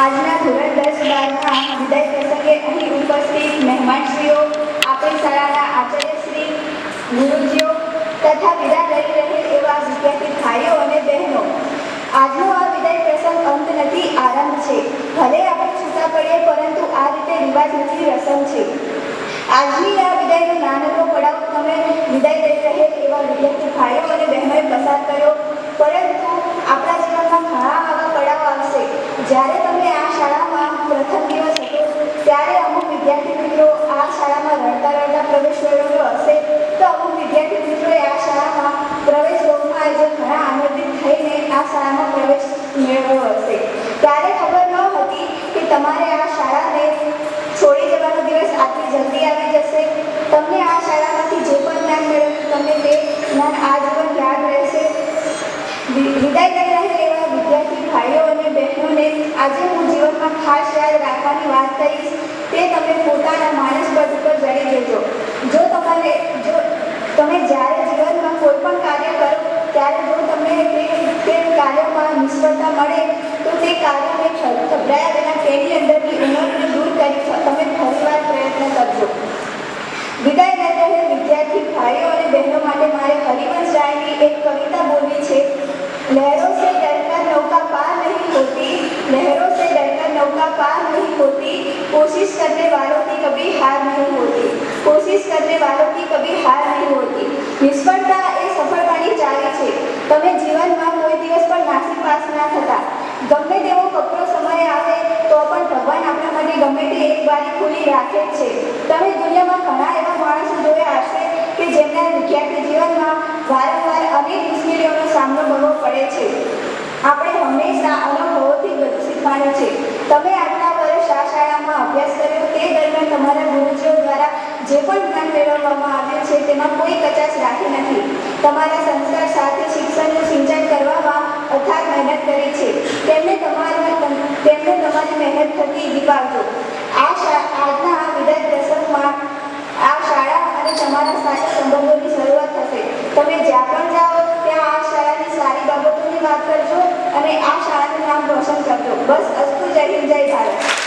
આજના ધોરણ દસ બારના વિદાય પ્રસંગે અહીં ઉપસ્થિત મહેમાનશ્રીઓ, આપણી શાળાના આચાર્યશ્રી, ગુરુજીઓ તથા વિદાય લઈ રહેલ એવા વિદ્યાર્થી ભાઈઓ અને બહેનો. આજનો આ વિદાય પ્રસંગ અંત નથી, આરંભ છે. ભલે આપણે છૂટા પડીએ, પરંતુ આ રીતે રિવાજ નથી, રસમ છે. આજની આ વિદાયનો નાનકડો પડાવ તમે વિદાય લઈ રહેલ એવા વિદ્યાર્થી ભાઈઓ અને બહેનોએ પસાર કર્યો. પરંતુ આપણા જીવનમાં ઘણા આવા પડાવ આવશે. જ્યારે તમે આ શાળામાં પ્રથમ દિવસ હતો ત્યારે અમુક વિદ્યાર્થી મિત્રો આ શાળામાં રડતા રડતા પ્રવેશ મેળવ્યો હશે, તો અમુક વિદ્યાર્થી મિત્રોએ આ શાળામાં પ્રવેશ રોગમાં આજે ઘણા આનંદિત થઈને આ શાળામાં પ્રવેશ મેળવ્યો હશે. ત્યારે ખબર ન હતી કે તમારે આ શાળાને છોડી જવાનો દિવસ આટલી જલ્દી આવી જશે. તમને આ શાળામાંથી જે પણ જ્ઞાન મેળવ્યું તમને તે જ્ઞાન આજીવન યાદ રહેશે. વિદાય લઈ રહેલા એવા વિદ્યાર્થી ભાઈઓ અને બહેનોને આજે હું જીવનમાં ખાસ યાદ લઈશ તે તમે પોતાના માણસ પદ ઉપર જઈ જોજો. જો તમારે, જો તમે જ્યારે જીવનમાં કોઈ પણ કાર્ય કરો, ત્યારે જો તમને તે તે કાર્યમાં નિષ્ફળતા મળે, તો તે કાર્યને ગભરાયા વિના તેની અંદરની ઉણપને દૂર કરી તમે ફરીવાર પ્રયત્ન કરજો. વિદાય રહેતા હે વિદ્યાર્થી ભાઈઓ અને બહેનો માટે મારે હરિવંશ રાયની એક કવિતા બોલવી છે. લહેરો સે ડરકર નૌકા પાર નહીં હોતી, લહેરો સે ડરકર નૌકા પાર होती कोशिश करने वालों की कभी हार नहीं होती कोशिश करने वालों की कभी हार नहीं होती નિષ્ફળતા એ સફળતાની ચાવી છે તમે જીવનમાં કોઈ દિવસ પણ નાસી પાસ ના થતા ગમે તેવો કપરો સમય આવે તો પણ ભગવાન આપણા માટે ગમે તે એક બારી ખુલી રાખે જ છે તમે દુનિયામાં ઘણા એવા માણસો જોયા હશે કે જેમના વિદ્યાર્થી જીવનમાં વારંવાર અનેક મુશ્કેલીઓનો સામનો કરવો પડે છે આપણે હંમેશા જે પણ જ્ઞાન મેળવવામાં આવ્યું છે, તેમાં કોઈ કચાશ રાખી નથી. તમારા સંસ્કાર સાથે શિક્ષણનું સિંચન કરવામાં અથાગ મહેનત કરી છે. તેમને તમારા તેમને તમારી મહેનત થકી દીપાવજો. આ આજના આ વિદાય પ્રસંગમાં આ શાળા અને તમારા સારા સંબંધોની શરૂઆત થશે. તમે જ્યાં પણ જાઓ, ત્યાં આ શાળાની સારી બાબતોની વાત કરજો અને આ શાળાનું નામ રોશન કરજો. બસ, અસ્તુ જય હિન્દ, જય ભારત.